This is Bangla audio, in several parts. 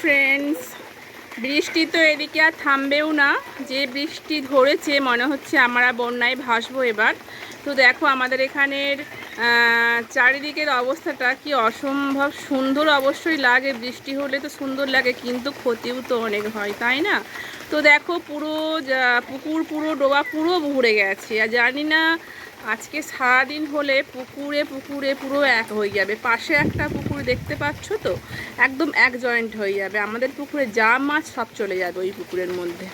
ফ্রেন্ডস বৃষ্টি তো এদিকে আর থামবেও না। যে বৃষ্টি ধরেছে, মনে হচ্ছে আমরা বন্যায় ভাসবো এবার। তো দেখো আমাদের এখানের চারিদিকের অবস্থাটা কি অসম্ভব সুন্দর। অবশ্যই লাগে, বৃষ্টি হলে তো সুন্দর লাগে, কিন্তু ক্ষতিও তো অনেক হয়, তাই না? তো দেখো পুরো পুকুর পুরো ডোবা পুরো ভরে গেছে। আর জানি না আজকে সারাদিন হলে পুকুরে পুকুরে পুরো এক হয়ে যাবে। পাশে একটা পুকুর দেখতে পাচ্ছ তো? একদম এক জয়েন্ট হয়ে যাবে। আমাদের পুকুরে যা মাছ সব চলে যাবে ওই পুকুরের মধ্যে।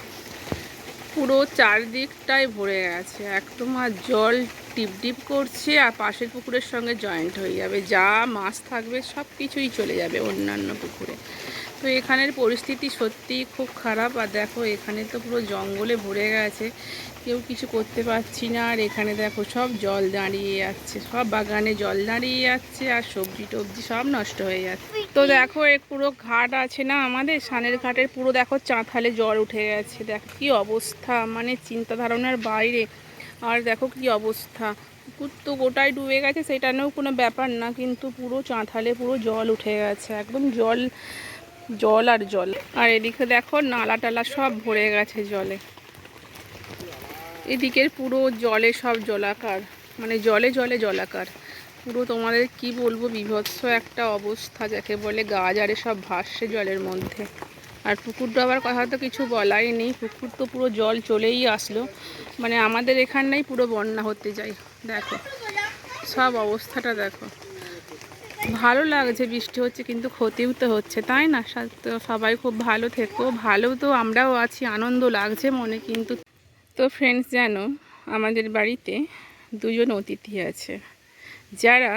পুরো চারদিকটাই ভরে গেছে। একদম আর জল টিপ টিপ করছে আর পাশের পুকুরের সঙ্গে জয়েন্ট হয়ে যাবে। যা মাছ থাকবে সব কিছুই চলে যাবে অন্যান্য পুকুরে। তো এখানের পরিস্থিতি সত্যিই খুব খারাপ। আর দেখো, এখানে তো পুরো জঙ্গলে ভরে গেছে। কেউ কিছু করতে পারছি না। আর এখানে দেখো, সব জল দাঁড়িয়ে যাচ্ছে। সব বাগানে জল দাঁড়িয়ে যাচ্ছে। আর সবজি টবজি সব নষ্ট হয়ে যাচ্ছে। তো দেখো, এ পুরো ঘাট আছে না আমাদের? সানের ঘাটের পুরো দেখো, চাঁথালে জল উঠে গেছে। দেখো, কি অবস্থা। মানে চিন্তা ধারণার বাইরে। আর দেখো, কি অবস্থা। পুকুর তো গোটায় ডুবে গেছে, সেটা নিয়েও কোনো ব্যাপার না। কিন্তু পুরো চাঁথালে পুরো জল উঠে গেছে। একদম জল জল আর জল। আর এদিকে দেখো নালা টালা সব ভরে গেছে জলে। এদিকের পুরো জলে সব জলাকার। মানে জলে জলে জলাকার। পুরো তোমাদের কি বলব, বিভৎস একটা অবস্থা যাকে বলে গাছ আরে সব ভাসছে জলের মধ্যে। আর পুকুর ডোবার কথা তো কিছু বলাই নেই। পুকুর তো পুরো জল চলেই আসলো। মানে আমাদের এখানটাই পুরো বন্যা হতে যায়। দেখো, সব অবস্থাটা দেখো। ভালো লাগছে, বৃষ্টি হচ্ছে কিন্তু ক্ষতিও তো হচ্ছে, তাই না? সবাই খুব ভালো থেকো, ভালো তো আমরাও আছি, আনন্দ লাগছে মনে কিন্তু। তো ফ্রেন্ডস জানো, আমাদের বাড়িতে দুজন অতিথি আছে, যারা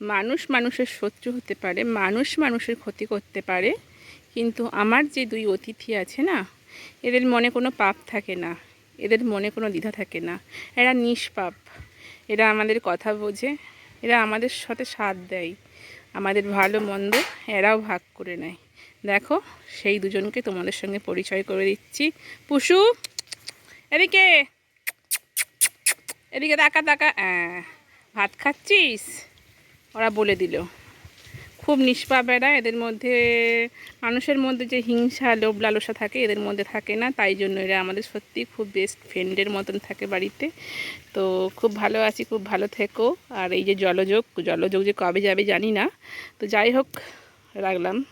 মানুষ মানুষের শত্রু হতে পারে, মানুষ মানুষের ক্ষতি করতে পারে, কিন্তু আমার যে দুই অতিথি আছে না, এদের মনে কোনো পাপ থাকে না, এদের মনে কোনো দ্বিধা থাকে না, এরা নিষ্পাপ, এরা আমাদের কথা বোঝে এরা আমাদের সাথে সাথ দেয়। আমাদের ভালো মন্দ এরাও ভাগ করে নেয়। দেখো, সেই দুজনকে তোমাদের সঙ্গে পরিচয় করে দিচ্ছি। পশু এদিকে। এদিকে তাকা তাকা ভাত খাচ্ছিস? ওরা বলে দিল। খুব নিষ্পাপ এরা, এদের মধ্যে, মানুষের মধ্যে যে হিংসা, লোভ, লালসা থাকে, এদের মধ্যে থাকে না। তাই জন্য এরা আমাদের সত্যি খুব বেস্ট ফ্রেন্ডের মতন থাকে বাড়িতে। তো খুব ভালো আছি, খুব ভালো থেকো। আর এই যে জলযোগ জলযোগ যে কবে যাবে জানি না। তো যাই হোক, রাখলাম।